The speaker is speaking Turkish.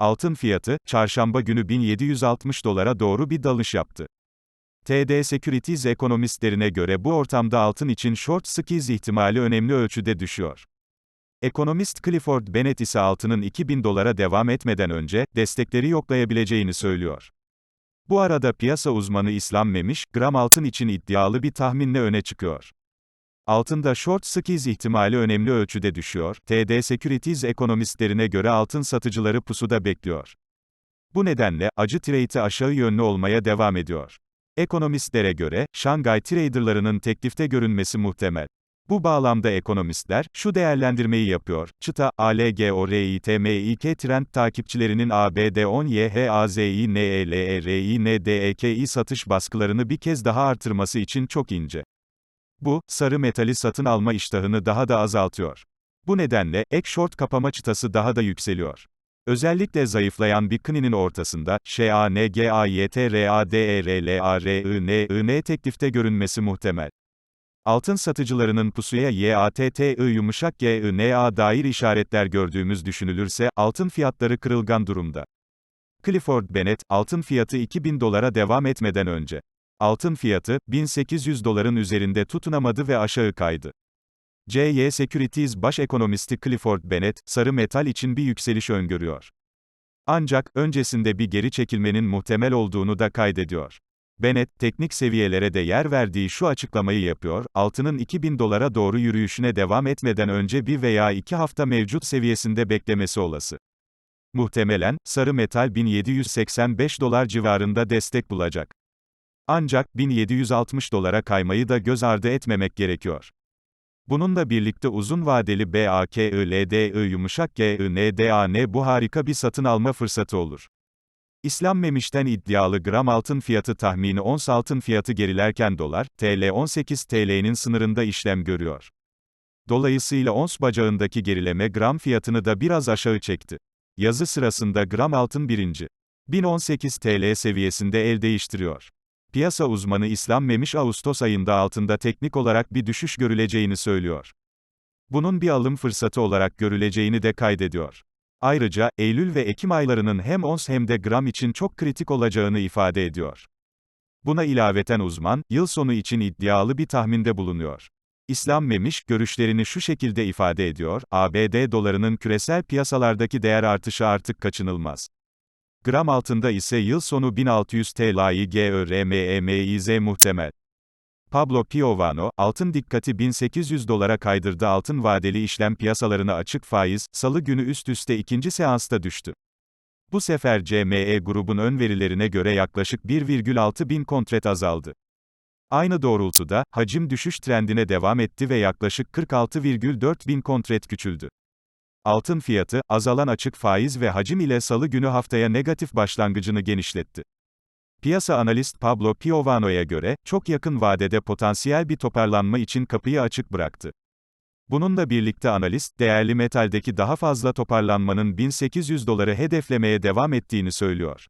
Altın fiyatı, çarşamba günü 1760 dolara doğru bir dalış yaptı. TD Securities ekonomistlerine göre bu ortamda altın için short squeeze ihtimali önemli ölçüde düşüyor. Ekonomist Clifford Bennett ise altının 2000 dolara devam etmeden önce, destekleri yoklayabileceğini söylüyor. Bu arada piyasa uzmanı İslam Memiş, gram altın için iddialı bir tahminle öne çıkıyor. Altında short squeeze ihtimali önemli ölçüde düşüyor, TD Securities ekonomistlerine göre altın satıcıları pusuda bekliyor. Bu nedenle, acı trade'i aşağı yönlü olmaya devam ediyor. Ekonomistlere göre, Şangay traderlarının teklifte görünmesi muhtemel. Bu bağlamda ekonomistler, şu değerlendirmeyi yapıyor, çıta, ALGORITMİK trend takipçilerinin ABD 10 YHAZİNELERİNDEKİ satış baskılarını bir kez daha artırması için çok ince. Bu, sarı metali satın alma iştahını daha da azaltıyor. Bu nedenle, ek short kapama çıtası daha da yükseliyor. Özellikle zayıflayan bir kıninin ortasında, ŞANGAYTRADERLARIN teklifte görünmesi muhtemel. Altın satıcılarının pusuya YATTI yumuşak GINA dair işaretler gördüğümüz düşünülürse, altın fiyatları kırılgan durumda. Clifford Bennett, altın fiyatı 2000 dolara devam etmeden önce. Altın fiyatı, 1800 doların üzerinde tutunamadı ve aşağı kaydı. CY Securities baş ekonomisti Clifford Bennett, sarı metal için bir yükseliş öngörüyor. Ancak, öncesinde bir geri çekilmenin muhtemel olduğunu da kaydediyor. Bennett, teknik seviyelere de yer verdiği şu açıklamayı yapıyor, altının 2000 dolara doğru yürüyüşüne devam etmeden önce bir veya iki hafta mevcut seviyesinde beklemesi olası. Muhtemelen, sarı metal 1785 dolar civarında destek bulacak. Ancak, 1760 dolara kaymayı da göz ardı etmemek gerekiyor. Bununla birlikte uzun vadeli BAKILDI yumuşak GINDAN bu harika bir satın alma fırsatı olur. İslam Memiş'ten iddialı gram altın fiyatı tahmini ons altın fiyatı gerilerken dolar, TL 18 TL'nin sınırında işlem görüyor. Dolayısıyla ons bacağındaki gerileme gram fiyatını da biraz aşağı çekti. Yazı sırasında gram altın birinci. 1018 TL seviyesinde el değiştiriyor. Piyasa uzmanı İslam Memiş Ağustos ayında altında teknik olarak bir düşüş görüleceğini söylüyor. Bunun bir alım fırsatı olarak görüleceğini de kaydediyor. Ayrıca, Eylül ve Ekim aylarının hem ons hem de gram için çok kritik olacağını ifade ediyor. Buna ilaveten uzman, yıl sonu için iddialı bir tahminde bulunuyor. İslam Memiş, görüşlerini şu şekilde ifade ediyor, ABD dolarının küresel piyasalardaki değer artışı artık kaçınılmaz. Gram altında ise yıl sonu 1600 TL'yi GÖRMEMİZ muhtemel. Pablo Piovano, altın dikkati 1800 dolara kaydırdı altın vadeli işlem piyasalarına açık faiz, salı günü üst üste ikinci seansta düştü. Bu sefer CME grubun ön verilerine göre yaklaşık 1,6 bin kontret azaldı. Aynı doğrultuda, hacim düşüş trendine devam etti ve yaklaşık 46,4 bin kontret küçüldü. Altın fiyatı, azalan açık faiz ve hacim ile salı günü haftaya negatif başlangıcını genişletti. Piyasa analist Pablo Piovano'ya göre, çok yakın vadede potansiyel bir toparlanma için kapıyı açık bıraktı. Bununla birlikte analist, değerli metaldeki daha fazla toparlanmanın 1800 doları hedeflemeye devam ettiğini söylüyor.